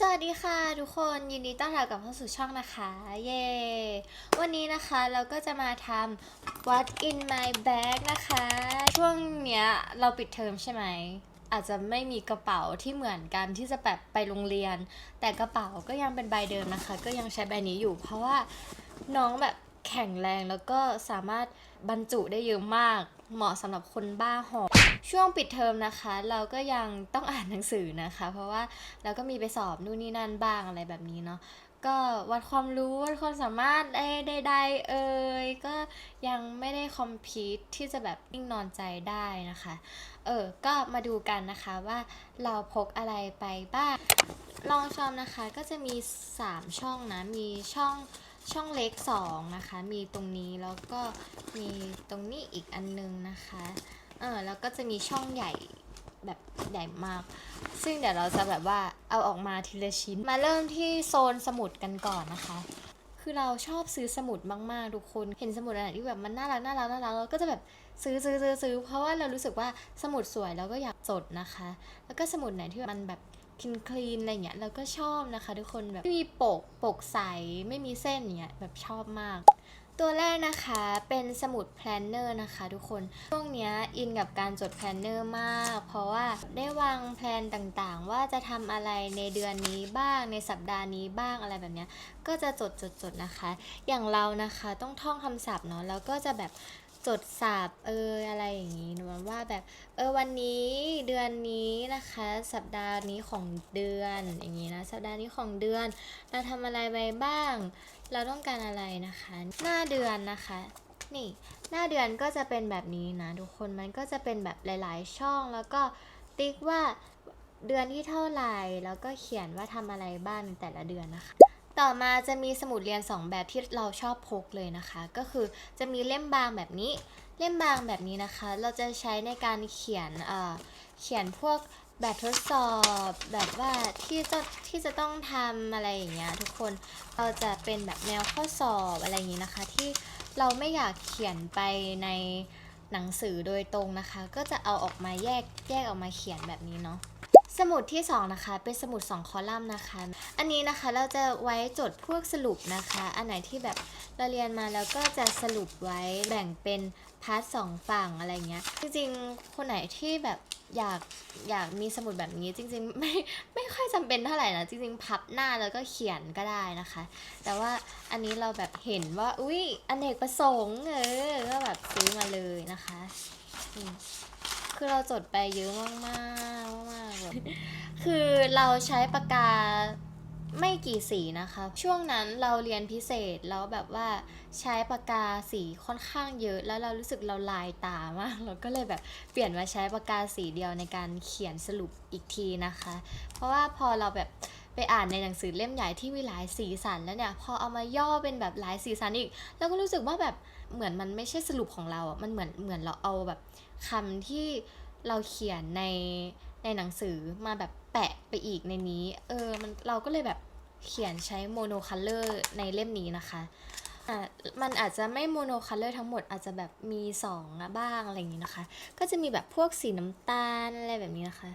สวัสดีค่ะทุกคนยินดีต้อนรับกลับเข้าสู่ช่องนะคะ เย้วันนี้นะคะเราก็จะมาทำ What in my bag นะคะ ช่วงเนี้ยเราปิดเทอมใช่ไหม อาจจะไม่มีกระเป๋าที่เหมือนกันที่จะแบบไปโรงเรียน แต่กระเป๋าก็ยังเป็นใบเดิมนะคะ ก็ยังใช้ใบนี้อยู่ เพราะว่าน้องแบบแข็งแรงแล้วก็สามารถบรรจุได้เยอะมาก เหมาะสำหรับคนบ้าหอบ ช่วงปิดเทอมนะคะ เราก็ยังต้องอ่านหนังสือนะคะ เพราะว่าเราก็มีไปสอบนู่นนี่นั่นบ้างอะไรแบบนี้เนาะก็วัดความรู้วัดความสามารถได้ได้ไดเอ่ยก็ยังไม่ได้คอมพิวที่จะแบบนิ่งนอนใจได้นะคะ เออ ก็มาดูกันนะคะว่าเราพกอะไรไปบ้างลองชมนะคะก็จะมี 3 ช่องนะ มีช่องช่องเล็ก 2 นะคะ มีตรงนี้แล้วก็มีตรงนี้อีกอันนึงนะคะ เออแล้วก็จะมีช่องใหญ่แบบใหญ่มาก ซึ่งเดี๋ยวเราจะแบบว่าเอาออกมาทีละชิ้น มาเริ่มที่โซนสมุดกันก่อนนะคะ คือเราชอบซื้อสมุดมากๆทุกคน เห็นสมุดอะไรที่แบบมันน่ารักน่ารักน่ารักเราก็จะแบบซื้อซื้อซื้อซื้อเพราะว่าเรารู้สึกว่าสมุดสวยเราก็อยากจดนะคะ แล้วก็สมุดไหนที่มันแบบคลีนคลีนอะไรเงี้ยเราก็ชอบนะคะ ทุกคนแบบไม่มีปกปกใสไม่มีเส้นเนี้ยแบบชอบมาก ตัวแรกนะคะเป็นสมุดแพลนเนอร์นะคะทุกคน ช่วงนี้อินกับการจดแพลนเนอร์มาก เพราะว่าได้วางแพลนต่างๆ ว่าจะทำอะไรในเดือนนี้บ้างในสัปดาห์นี้บ้างอะไรแบบนี้ก็จะจดจดจดนะคะ อย่างเรานะคะต้องท่องคำศัพท์เนาะแล้วก็จะแบบจดศัพท์เอออะไรอย่างนี้นะว่าแบบเออวันนี้เดือนนี้นะคะ สัปดาห์นี้ของเดือนอย่างนี้นะสัปดาห์นี้ของเดือน เราทำอะไรไปบ้าง เราต้องการอะไรนะคะ หน้าเดือนนะคะ นี่หน้าเดือนก็จะเป็นแบบนี้นะทุกคนมันก็จะเป็นแบบหลาย ๆ ช่องแล้วก็ติ๊กว่าเดือนที่เท่าไหร่แล้วก็เขียนว่าทำอะไรบ้างในแต่ละเดือนนะคะ ต่อมาจะมีสมุดเรียน 2 แบบที่เราชอบพกเลยนะคะ ก็คือจะมีเล่มบางแบบนี้ เล่มบางแบบนี้นะคะ เราจะใช้ในการเขียนเเขียนพวก แบบทดสอบแบบว่าที่จะที่จะต้องทำอะไรอย่างเงี้ยทุกคนเราจะเป็นแบบแนวข้อสอบอะไรอย่างนี้นะคะ ที่เราไม่อยากเขียนไปในหนังสือโดยตรงนะคะ ก็จะเอาออกมาแยกแยกออกมาเขียนแบบนี้เนาะสมุดที่สองนะคะ เป็นสมุด 2 คอลัมน์นะคะ อันนี้นะคะเราจะไว้จดพวกสรุปนะคะ อันไหนที่แบบเราเรียนมาแล้วก็จะสรุปไว้แบ่งเป็นพาร์ทสองฝั่งอะไรเงี้ยจริงๆ คนไหนที่แบบ อยากอยากมีสมุดแบบนี้จริงๆ ไม่ไม่ค่อยจำเป็นเท่าไหร่นะจริง ๆ พับหน้าแล้วก็เขียนก็ได้นะคะ แต่ว่าอันนี้เราแบบเห็นว่า อุ้ยอเนกประสงค์เออก็แบบซื้อมาเลยนะคะคือเราจดไปเยอะมากๆมากๆแบบคือเราใช้ปากกา ไม่กี่สีนะคะ ช่วงนั้นเราเรียนพิเศษแล้วแบบว่าใช้ปากกาสีค่อนข้างเยอะแล้วเรารู้สึกเราลายตามาก เราก็เลยแบบเปลี่ยนมาใช้ปากกาสีเดียวในการเขียนสรุปอีกทีนะคะ เพราะว่าพอเราแบบไปอ่านในหนังสือเล่มใหญ่ที่มีหลายสีสันแล้วเนี่ยพอเอามาย่อเป็นแบบหลายสีสันอีกเราก็รู้สึกว่าแบบเหมือนมันไม่ใช่สรุปของเราอะมันเหมือนเหมือนเราเอาแบบคำที่เราเขียนในในหนังสือมาแบบแปะไปอีกในนี้ เออมันเราก็เลยแบบเขียนใช้โมโนคัลเลอร์ในเล่มนี้นะคะอะมันอาจจะไม่โมโนคัลเลอร์ทั้งหมดอาจจะแบบมีสองอะบ้างอะไรอย่างนี้นะคะ ก็จะมีแบบพวกสีน้ำตาลอะไรแบบนี้นะคะ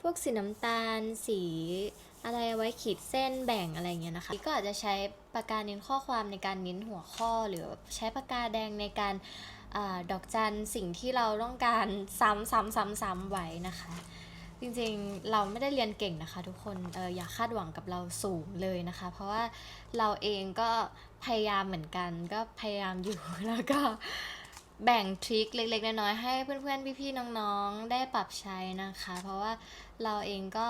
พวกสีน้ำตาลสีอะไรไว้ขีดเส้นแบ่งอะไรอย่างเงี้ยนะคะก็อาจจะใช้ปากกาเน้นข้อความในการเน้นหัวข้อ หรือใช้ปากกาแดงในการอาดอกจันสิ่งที่เราต้องการซ้ำซ้ำซ้ำซ้ำไว้นะคะ จริงๆ เราไม่ได้เรียนเก่งนะคะทุกคนเอออย่าคาดหวังกับเราสูงเลยนะคะ เพราะว่าเราเองก็พยายามเหมือนกัน ก็พยายามอยู่ แล้วก็แบ่งทริคเล็กๆ น้อยๆ ให้เพื่อนๆ พี่ๆ น้องๆ ได้ปรับใช้นะคะ เพราะว่าเราเองก็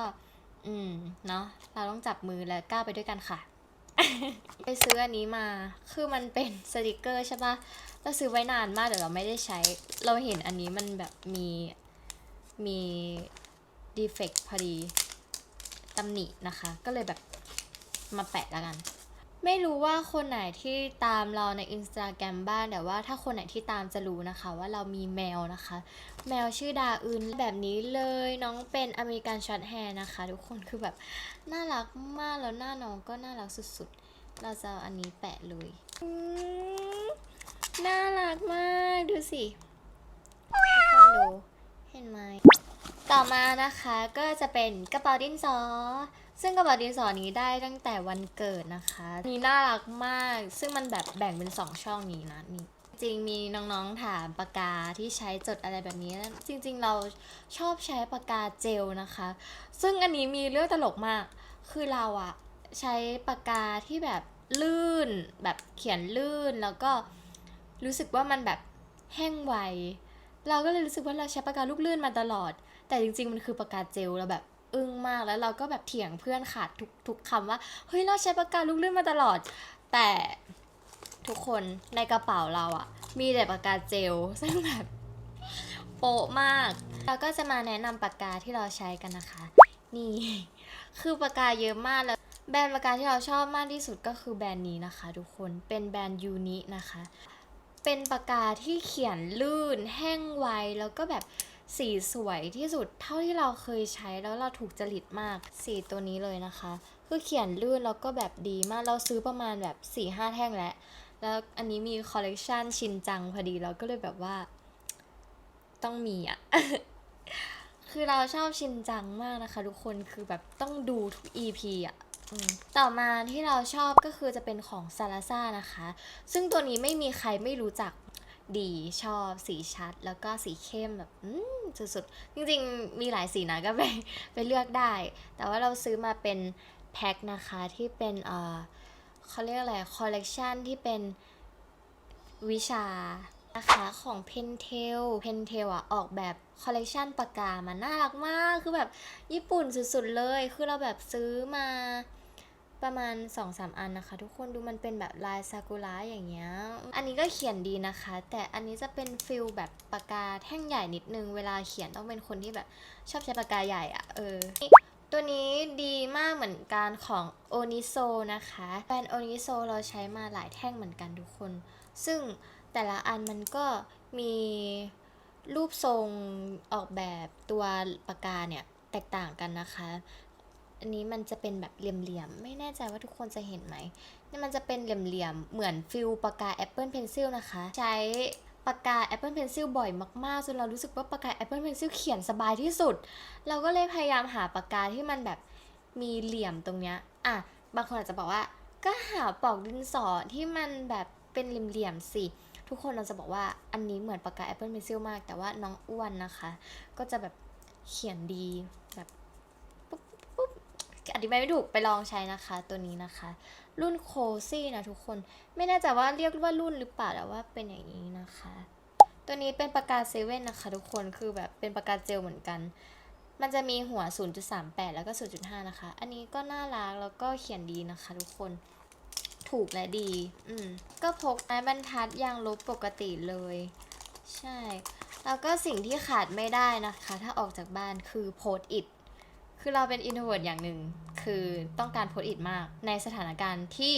อืม เนาะเราต้องจับมือและก้าวไปด้วยกันค่ะ ไปซื้ออันนี้มา คือมันเป็นสติกเกอร์ใช่ปะเราซื้อไว้นานมากแต่เราไม่ได้ใช้ เราเห็นอันนี้มันแบบมีมี ดีเฟกพอดีตำหนินะคะ ก็เลยแบบมาแปะแล้วกัน ไม่รู้ว่าคนไหนที่ตามเราในอินสตาแกรมบ้างแต่ว่าถ้าคนไหนที่ตามจะรู้นะคะ ว่าเรามีแมวนะคะ แมวชื่อดาอึนแบบนี้เลยน้องเป็นอเมริกันช็อตแฮร์นะคะ ทุกคนคือแบบน่ารักมากแล้วหน้าน้องก็น่ารักสุดๆ เราจะอันนี้แปะเลยน่ารักมากดูสิทุกคนดูเห็นไหม ต่อมานะคะก็จะเป็นกระเป๋าดินสอ ซึ่งกระบอกดินสอนี้ได้ตั้งแต่วันเกิดนะคะนี่น่ารักมาก ซึ่งมันแบบแบ่งเป็นสองช่องนี้นะนี่จริงมีน้องๆถามปากกาที่ใช้จดอะไรแบบนี้ จริง ๆ เราชอบใช้ปากกาเจลนะคะ ซึ่งอันนี้มีเรื่องตลกมาก คือเราอะใช้ปากกาที่แบบลื่น แบบเขียนลื่นแล้วก็รู้สึกว่ามันแบบแห้งไวเราก็เลยรู้สึกว่าเราใช้ปากกาลูกลื่นมาตลอด แต่จริงๆ มันคือปากกาเจลเราแบบอึ้งมากแล้วเราก็แบบเถียงเพื่อนขาดทุกทุกคำว่า เฮ้ย เราใช้ปากกาลูกลื่นมาตลอด แต่ทุกคนในกระเป๋าเราอะมีแต่ปากกาเจล ซึ่งแบบโปะมาก เราก็จะมาแนะนำปากกาที่เราใช้กันนะคะ นี่ คือปากกาเยอะมากแล้วแบรนด์ปากกาที่เราชอบมากที่สุดก็คือแบรนด์นี้นะคะ ทุกคนเป็นแบรนด์ยูนินะคะ เป็นปากกาที่เขียนลื่นแห้งไวแล้วก็แบบ สีสวยที่สุดเท่าที่เราเคยใช้แล้วเราถูกจริตมาก สีตัวนี้เลยนะคะ คือเขียนลื่นแล้วก็แบบดีมากเราซื้อประมาณแบบ4ี่ห้าแท่งแล้วแล้วอันนี้มีคอลเลกชันชินจังพอดีเราก็เลยแบบว่า ต้องมีอะ คือเราชอบชินจังมากนะคะ ทุกคนคือแบบต้องดูทุก EP อะต่อมาที่เราชอบก็คือจะเป็นของซา l าซ่านะคะ ซึ่งตัวนี้ไม่มีใครไม่รู้จัก ดีชอบสีชัด แล้วก็สีเข้มแบบอืมสุดๆ จริงๆ มีหลายสีนะก็ไปไปเลือกได้ แต่ว่าเราซื้อมาเป็นแพ็คนะคะที่เป็นเออเขาเรียกอะไรคอลเลกชันที่เป็นวิชานะคะของ Pentel Pentel อะ ออกแบบคอลเลกชันปากกามันน่ารักมาก คือแบบญี่ปุ่นสุดๆเลย คือเราแบบซื้อมา ประมาณ2-3อันนะคะ ทุกคนดูมันเป็นแบบลายซากุระอย่างเงี้ย อันนี้ก็เขียนดีนะคะ แต่อันนี้จะเป็นฟิลแบบปากกาแท่งใหญ่นิดนึง เวลาเขียนต้องเป็นคนที่แบบชอบใช้ปากกาใหญ่อะเออ ตัวนี้ดีมากเหมือนกันของโอนิโซนะคะแบรนด์โอนิโซเราใช้มาหลายแท่งเหมือนกันทุกคน ซึ่งแต่ละอันมันก็มีรูปทรงออกแบบตัวปากกาเนี่ยแตกต่างกันนะคะ อันนี้มันจะเป็นแบบเหลี่ยมๆ ไม่แน่ใจว่าทุกคนจะเห็นไหมนี่มันจะเป็นเหลี่ยมๆ เหมือนฟิลปากกา Apple Pencil นะคะ ใช้ปากกา Apple Pencil บ่อยมากๆ จนเรารู้สึกว่าปากกา Apple Pencil เขียนสบายที่สุด เราก็เลยพยายามหาปากกาที่มันแบบมีเหลี่ยมตรงเนี้ย อะ บางคนอาจจะบอกว่า ก็หาปอกดินสอที่มันแบบเป็นเหลี่ยมๆ สิ ทุกคนเราจะบอกว่าอันนี้เหมือนปากกา Apple Pencil มาก แต่ว่าน้องอ้วนนะคะ ก็จะแบบเขียนดีแบบ อธิบายไม่ถูกไปลองใช้นะคะ ตัวนี้นะคะ รุ่นโคซี่นะทุกคน ไม่แน่ใจว่าเรียกว่ารุ่นหรือเปล่าแต่ว่าเป็นอย่างนี้นะคะ ตัวนี้เป็นปากกาเซเว่นนะคะทุกคนคือแบบเป็นปากกาเจลเหมือนกัน มันจะมีหัว 0.38 แล้วก็ 0.5 นะคะ อันนี้ก็น่ารักแล้วก็เขียนดีนะคะ ทุกคนถูกและดี อืม ก็พกไม้บรรทัดยางลบปกติเลย ใช่ แล้วก็สิ่งที่ขาดไม่ได้นะคะ ถ้าออกจากบ้านคือโพสอิด คือเราเป็นอินโทรเวิร์ดอย่างหนึ่งคือต้องการโพสอิดมาก ในสถานการณ์ที่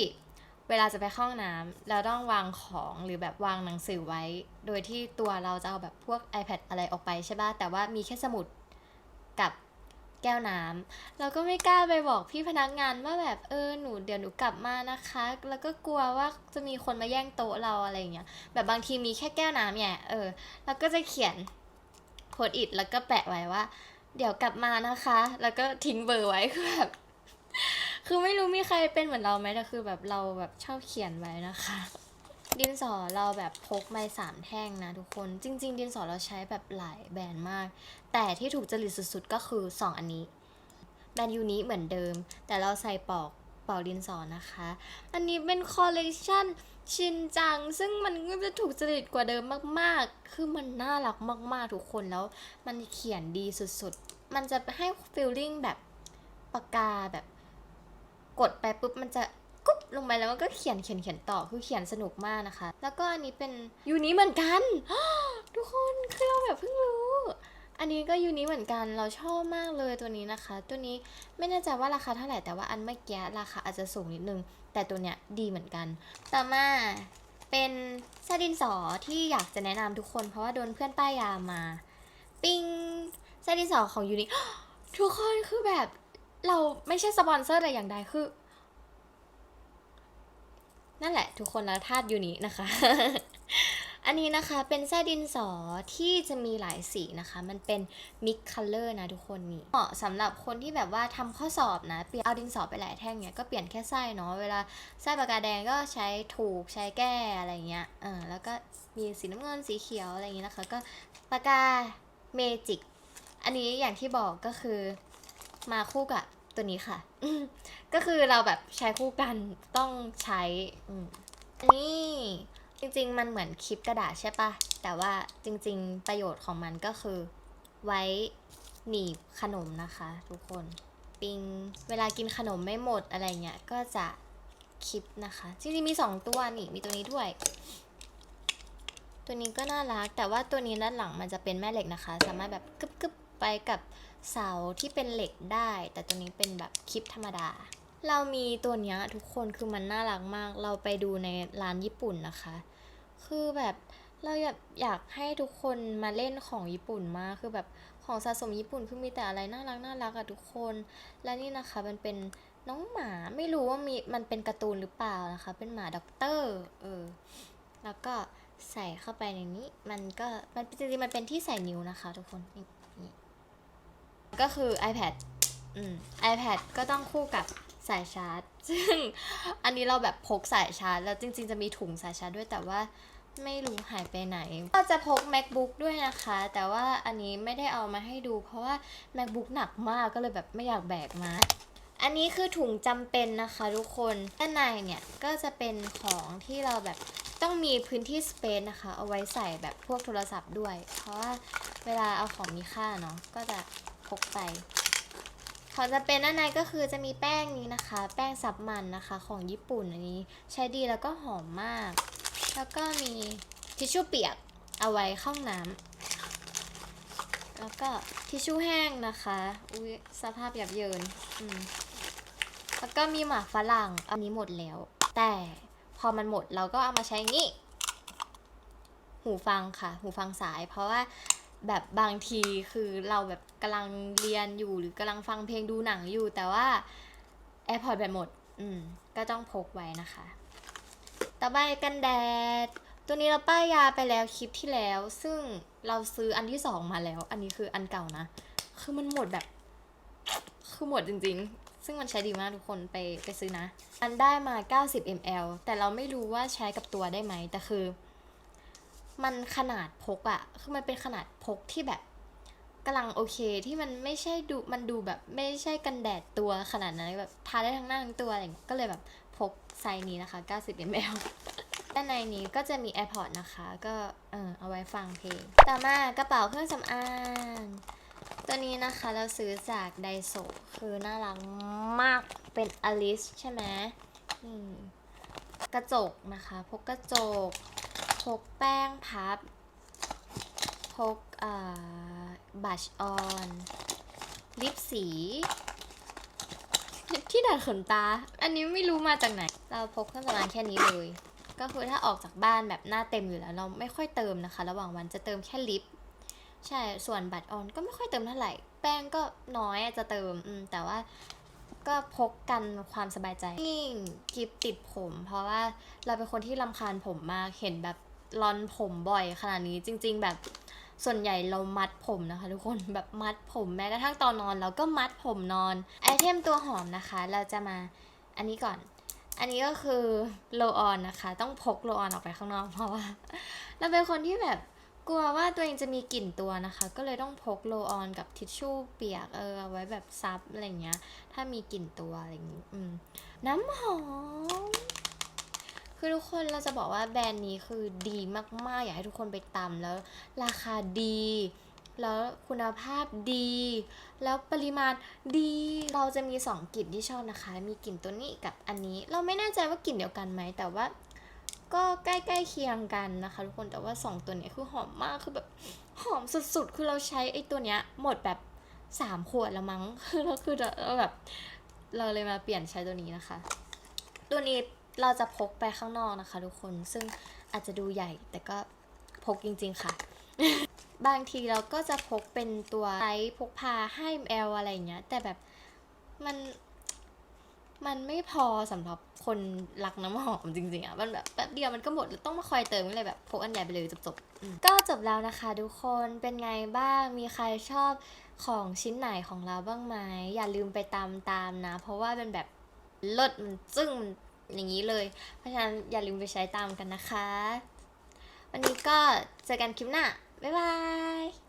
เวลาจะไปข้าห้องน้ำเราต้องวางของหรือแบบวางหนังสือไว้ โดยที่ตัวเราจะเอาแบบพวก iPad อะไรออกไปใช่ป่ะแต่ว่ามีแค่สมุดกับแก้วน้ำเราก็ไม่กล้าไปบอกพี่พนักงานว่าแบบเออหนูเดี๋ยวหนูกลับมานะคะ แล้วก็กลัวว่าจะมีคนมาแย่งโต๊ะเราอะไรอย่างเงี้ยแบบบางทีมีแค่แก้วน้ำเนี่ยเออแล้วก็จะเขียนโพสอิดแล้วก็แปะไว้ว่า เดี๋ยวกลับมานะคะ แล้วก็ทิ้งเบอร์ไว้คือแบบคือไม่รู้มีใครเป็นเหมือนเราไหมแต่คือแบบเราแบบชอบเขียนไว้นะคะ ดินสอเราแบบพกมาสามแท่งนะทุกคนจริง ๆ ดินสอเราใช้แบบหลายแบรนด์มาก แต่ที่ถูกจริตสุดๆก็คือ 2 อันนี้ แบรนด์ยูนิเหมือนเดิม แต่เราใส่ปอกเป่าดินสอนะคะ อันนี้เป็นคอลเลกชัน ชินจัง ซึ่งมันก็จะถูกจริตกว่าเดิมมากๆ คือมันน่ารักมาก ๆ ทุกคนแล้ว มันเขียนดีสุดๆ มันจะให้ฟีลลิ่งแบบปากกาแบบ กดไปปุ๊บมันจะกุ๊บลงไปแล้วมันก็เขียนเขียนเขียนต่อคือเขียนสนุกมากนะคะ แล้วก็อันนี้เป็นยูนี้เหมือนกัน ทุกคนคือเราแบบเพิ่งรู้ อันนี้ก็ยูนี้เหมือนกันเราชอบมากเลยตัวนี้นะคะ ตัวนี้ไม่แน่ใจว่าราคาเท่าไหร่แต่ว่าอันเมื่อกี้ราคาอาจจะสูงนิดนึง แต่ตัวเนี้ยดีเหมือนกัน ต่อมาเป็นเส้นดินสอที่อยากจะแนะนำทุกคน เพราะว่าโดนเพื่อนป้ายยามา ปิ้งเส้นดินสอของยูนิทุกคนคือแบบเราไม่ใช่สปอนเซอร์แต่อย่างใดคือ นั่นแหละ ทุกคนแล้วธาตุยูนินะคะ อันนี้นะคะเป็นไส้ดินสอที่จะมีหลายสีนะคะ มันเป็นมิกคัลเลอร์นะทุกคนนี่เหมาะสำหรับคนที่แบบว่าทำข้อสอบนะเปลี่ยนเอาดินสอไปหลายแท่งเนี่ยก็เปลี่ยนแค่ไส้เนาะเวลาไส้ปากกาแดงก็ใช้ถูกใช้แก้อะไรเงี้ยเออแล้วก็มีสีน้ำเงินสีเขียวอะไรอย่างงี้นะคะ ก็ปากกาเมจิกอันนี้อย่างที่บอกก็คือมาคู่กับตัวนี้ค่ะ ก็คือเราแบบใช้คู่กันต้องใช้อันนี้ จริงๆ มันเหมือนคลิปกระดาษใช่ปะแต่ว่าจริงๆ ประโยชน์ของมันก็คือไว้หนีบขนมนะคะ ทุกคน ปิง เวลากินขนมไม่หมดอะไรเงี้ย ก็จะคลิปนะคะ จริงๆ มี 2 ตัวนี่ มีตัวนี้ด้วย ตัวนี้ก็น่ารัก แต่ว่าตัวนี้ด้านหลังมันจะเป็นแม่เหล็กนะคะ สามารถแบบกึบๆไปกับเสาที่เป็นเหล็กได้ แต่ตัวนี้เป็นแบบคลิปธรรมดา เรามีตัวเนี้ยทุกคนคือมันน่ารักมาก เราไปดูในร้านญี่ปุ่นนะคะ คือแบบเราอยากอยากให้ทุกคนมาเล่นของญี่ปุ่นมากคือแบบของสะสมญี่ปุ่นคือมีแต่อะไรน่ารักน่ารักอะทุกคน และนี่นะคะมันเป็นน้องหมาไม่รู้ว่ามีมันเป็นการ์ตูนหรือเปล่านะคะ เป็นหมาด็อกเตอร์เออแล้วก็ใส่เข้าไปในนี้ มันก็มันจริงๆมันเป็นที่ใส่นิ้วนะคะทุกคนนี่ก็คือ iPad อืม iPad ก็ต้องคู่กับ สายชาร์จ ซึ่งอันนี้เราแบบพกสายชาร์จ แล้วจริง ๆ จะมีถุงสายชาร์จด้วยแต่ว่าไม่รู้หายไปไหน ก็จะพก macbook ด้วยนะคะ แต่ว่าอันนี้ไม่ได้เอามาให้ดู เพราะว่า macbook หนักมากก็เลยแบบไม่อยากแบกมาอันนี้คือถุงจำเป็นนะคะทุกคนด้านในเนี่ยก็จะเป็นของที่เราแบบต้องมีพื้นที่ space นะคะ เอาไว้ใส่แบบพวกโทรศัพท์ด้วย เพราะว่าเวลาเอาของมีค่าเนาะก็จะพกไป ของจะเป็นด้านในก็คือจะมีแป้งนี้นะคะ แป้งซับมันนะคะของญี่ปุ่นอันนี้ ใช้ดีแล้วก็หอมมาก แล้วก็มีทิชชู่เปียกเอาไว้เข้าห้งน้ำแล้วก็ทิชชู่แห้งนะคะ อุ้ยสภาพหยับเยินอืมแล้วก็มีหมากฝรั่งอันนี้หมดแล้ว แต่พอมันหมดเราก็เอามาใช้งี้ หูฟังค่ะ หูฟังสาย เพราะว่า แบบบางทีคือเราแบบกำลังเรียนอยู่หรือกำลังฟังเพลงดูหนังอยู่ แต่ว่า AirPods แบตหมด อืม ก็ต้องพกไว้นะคะ ต่อไปกันแดด ตัวนี้เราป้ายยาไปแล้วคลิปที่แล้ว ซึ่งเราซื้ออันที่สองมาแล้ว อันนี้คืออันเก่านะ คือมันหมดแบบ คือหมดจริง ๆ ซึ่งมันใช้ดีมากทุกคนไปไปซื้อนะ อันได้มา 90 ml แต่เราไม่รู้ว่าใช้กับตัวได้ไหมแต่คือ มันขนาดพกอะคือมันเป็นขนาดพกที่แบบกำลังโอเคที่มันไม่ใช่ดูมันดูแบบไม่ใช่กันแดดตัวขนาดนั้นแบบทาได้ทั้งหน้าทั้งตัวอะไรอย่างเงี้ยก็เลยแบบพกไซส์นี้นะคะ 90 ml ด้านในนี้ก็จะมี AirPods นะคะ ก็เออเอาไว้ฟังเพลง ต่อมากระเป๋าเครื่องสำอาง ตัวนี้นะคะเราซื้อจากไดโซคือน่ารักมากเป็นอลิสใช่ไหมกระจกนะคะ พกกระจก กแป้งพับ พกบัชออน ลิปสี ที่ดัดขนตา อันนี้ไม่รู้มาจากไหน เราพกเครื่องสำอางแค่นี้เลย ก็คือถ้าออกจากบ้านแบบหน้าเต็มอยู่แล้ว เราไม่ค่อยเติมนะคะ ระหว่างวันจะเติมแค่ลิป ใช่ ส่วนบัตรออนก็ไม่ค่อยเติมเท่าไหร่ แป้งก็น้อยจะเติม แต่ว่าก็พกกันความสบายใจนี่กิฟติดผม เพราะว่าเราเป็นคนที่รำคาญผมมาก เห็นแบบ รอนผมบ่อยขนาดนี้จริง ๆ แบบส่วนใหญ่เรามัดผมนะคะ ทุกคนแบบมัดผมแม้กระทั่งตอนนอนเราก็มัดผมนอนไอเทมตัวหอมนะคะ เราจะมาอันนี้ก่อน อันนี้ก็คือโลออนนะคะ ต้องพกโลออนออกไปข้างนอกเพราะว่า เราเป็นคนที่แบบกลัวว่าตัวเองจะมีกลิ่นตัวนะคะ ก็เลยต้องพกโลออนกับทิชชู่เปียกเออเอาไว้แบบซับอะไรเงี้ย ถ้ามีกลิ่นตัวอะไรอย่างงี้อืมน้ำหอม คือทุกคนเราจะบอกว่าแบรนด์นี้คือดีมากๆ อยากให้ทุกคนไปตามแล้ว ราคาดี แล้วคุณภาพดี แล้วปริมาณดี เราจะมีสองกลิ่นที่ชอบนะคะ มีกลิ่นตัวนี้กับอันนี้ เราไม่แน่ใจว่ากลิ่นเดียวกันไหม แต่ว่าก็ใกล้ๆเคียงกันนะคะ ทุกคน แต่ว่าสองตัวนี้คือหอมมาก คือแบบหอมสุดๆ คือเราใช้ไอ้ตัวเนี้ยหมดแบบสามขวดแล้วมั้ง คือเราคือเราแบบเราเลยมาเปลี่ยนใช้ตัวนี้นะคะ ตัวนี้ เราจะพกไปข้างนอกนะคะ ทุกคนซึ่งอาจจะดูใหญ่แต่ก็พกจริง ๆค่ะ บางทีเราก็จะพกเป็นตัวไซส์พกพาให้แอลอะไรอย่างเงี้ย แต่แบบมันมันไม่พอสำหรับคนรักน้ำหอมจริงๆอะ มันแบบแป๊บเดียวมันก็หมดต้องมาคอยเติมก็เลยแบบพกอันใหญ่ไปเลยจบๆ ก็จบแล้วนะคะทุกคนเป็นไงบ้าง มีใครชอบของชิ้นไหนของเราบ้างไหมอย่าลืมไปตามตามนะ เพราะว่ามันแบบลิศมันจึ้งมัน อย่างนี้เลย เพราะฉะนั้นอย่าลืมไปใช้ตามกันนะคะ วันนี้ก็เจอกันคลิปหน้า บ๊ายบาย